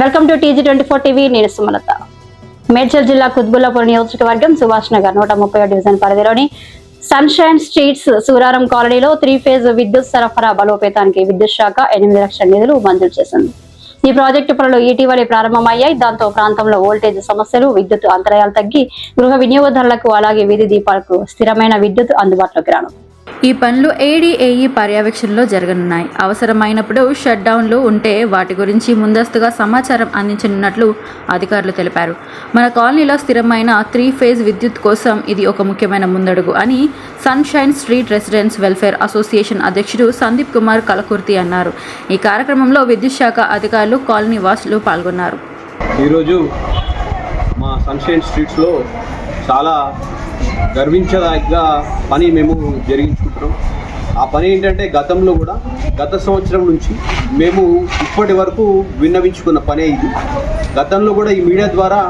Welcome to TG twenty four TV నేను సుమలత. మేడ్చల్ జిల్లా కుత్బుల్లాపూర్ నియోజకవర్గం సుభాష్ నగర్ నూట ముప్పై డివిజన్ పరిధిలోని సన్షైన్ స్ట్రీట్స్ సూరారం కాలనీలో త్రీ ఫేజ్ విద్యుత్ సరఫరా బలోపేతానికి విద్యుత్ శాఖ ఎనిమిది లక్షల నిధులు మంజూరు చేసింది. ఈ ప్రాజెక్టు పనులు ఇటీవలే ప్రారంభమయ్యాయి. దాంతో ప్రాంతంలో వోల్టేజ్ సమస్యలు విద్యుత్ అంతరాయాలు తగ్గి గృహ వినియోగదారులకు అలాగే వీధి దీపాలకు స్థిరమైన విద్యుత్ అందుబాటులోకి రానుంది. ఈ పనులు ఏడీఏఈ పర్యవేక్షణలో జరగనున్నాయి. అవసరమైనప్పుడు షట్ డౌన్లు ఉంటే వాటి గురించి ముందస్తుగా సమాచారం అందించనున్నట్లు అధికారులు తెలిపారు. మన కాలనీలో స్థిరమైన త్రీ ఫేజ్ విద్యుత్ కోసం ఇది ఒక ముఖ్యమైన ముందడుగు అని sunshine street residence welfare association అధ్యక్షుడు సందీప్ కుమార్ కలకుర్తి అన్నారు. ఈ కార్యక్రమంలో విద్యుత్ శాఖ అధికారులు కాలనీ వాసులు పాల్గొన్నారు. ఈరోజు మా సన్షైన్ స్ట్రీట్స్లో చాలా గర్వించదగ్గ పని మేము జరిగించుకుంటున్నాం. ఆ పని ఏంటంటే గతంలో కూడా గత సంవత్సరం నుంచి మేము ఇప్పటి వరకు విన్నవించుకున్న పనే ఇది. గతంలో కూడా ఈ మీడియా ద్వారా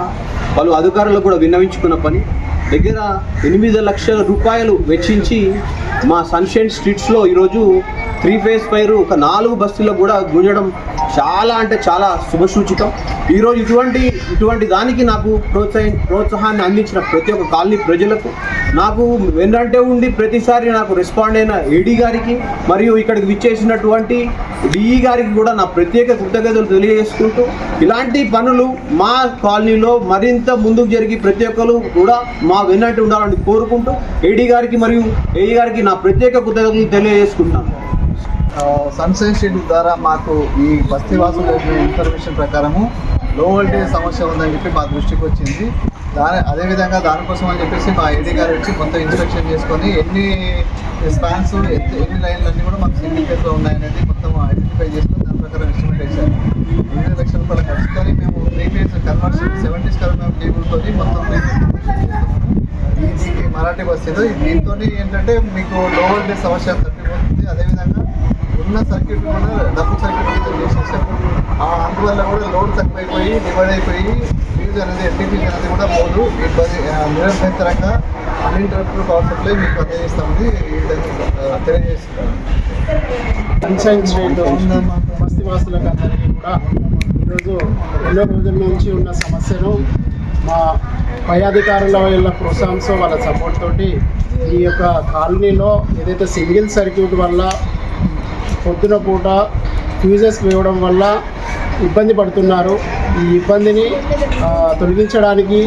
పలు అధికారులకు కూడా విన్నవించుకున్న పని. దగ్గర ఎనిమిది లక్షల రూపాయలు వెచ్చించి మా సన్షైన్ స్ట్రీట్స్లో ఈరోజు త్రీ ఫేజ్ ఫైర్ ఒక నాలుగు బస్సుల్లో కూడా గుంజడం చాలా అంటే చాలా శుభసూచితం. ఈరోజు ఇటువంటి ఇటువంటి దానికి నాకు ప్రోత్సాహం ప్రోత్సాహాన్ని అందించిన ప్రతి ఒక్క కాలనీ ప్రజలకు నాకు వెన్నంటే ఉండి ప్రతిసారి నాకు రెస్పాండ్ అయిన ఏడీ గారికి మరియు ఇక్కడికి విచ్చేసినటువంటి డిఈ గారికి కూడా నా ప్రత్యేక కృతజ్ఞతలు తెలియజేసుకుంటూ ఇలాంటి పనులు మా కాలనీలో మరింత ముందుకు జరిగి ప్రతి ఒక్కరు కూడా మా వెన్నంటి ఉండాలని కోరుకుంటూ ఏడీ గారికి మరియు ఏఈ గారికి నా ప్రత్యేక కృతజ్ఞతలు తెలియజేసుకుంటాను సన్సైన్ స్ట్రీట్ ద్వారా మాకు ఈ బస్తీవాసులు ఇన్ఫర్మేషన్ ప్రకారము లో వోల్టేజ్ సమస్య ఉందని చెప్పి మా దృష్టికి వచ్చింది. దాని అదేవిధంగా దానికోసం అని చెప్పేసి మా ఐడి గారు వచ్చి మొత్తం ఇన్స్పెక్షన్ చేసుకొని ఎన్ని స్పాన్స్ ఎన్ని లైన్లు అన్నీ కూడా మాకు సిండికేట్లో ఉన్నాయనేది మొత్తం ఐడెంటిఫై చేసుకొని దాని ప్రకారం ఎస్టిమేట్ వేశారు. ఎనిమిది లక్షల రూపాయలు ఖర్చుకొని మేము three phase conversion seventy square మేము కేబుల్తో మొత్తం త్రీ ఇది మరాఠీ బస్ ఇది దీంతో ఏంటంటే మీకు లో వోల్టేజ్ సమస్య తప్పిపోతుంది. అదేవిధంగా ఉన్న సర్క్యూట్ కూడా డబ్బు సర్క్యూట్ కూడా ఆ అందువల్ల కూడా లోడ్ తక్కువైపోయి డివైడ్ అయిపోయి ఫీజు అనేది ఎన్టీపీ అనేది కూడా పోదు. ఇబ్బంది నిరంతరంగా అన్ఇంటరప్టెడ్ పవర్ సప్లై మీకు అందజేస్తామని ఈ విధంగా తెలియజేస్తున్నాను సన్షైన్ స్ట్రీట్ అందరికీ కూడా ఈరోజు ఎన్నో రోజుల నుంచి ఉన్న సమస్యను మా పై అధికారుల వాళ్ళ ప్రోత్సాహంతో వాళ్ళ సపోర్ట్ తోటి ఈ యొక్క కాలనీలో ఏదైతే సింగిల్ సర్క్యూట్ వల్ల పొద్దున పూట ఫ్యూజెస్ వేయడం వల్ల ఇబ్బంది పడుతున్నారు. ఈ ఇబ్బందిని తొలగించడానికి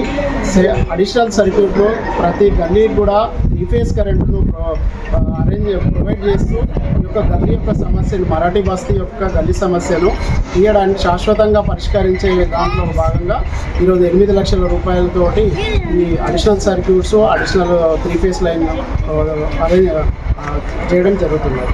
అడిషనల్ సర్క్యూట్లో ప్రతి గల్లీ కూడా త్రీ కరెంటును అరేంజ్ ప్రొవైడ్ చేస్తూ ఈ యొక్క గల్లీ యొక్క సమస్యను మరాఠీ బస్తీ యొక్క గల్లీ సమస్యను తీయడానికి శాశ్వతంగా పరిష్కరించే దాంట్లో భాగంగా ఈరోజు ఎనిమిది లక్షల రూపాయలతోటి ఈ additional circuits additional three phase line arrange చేయడం జరుగుతున్నారు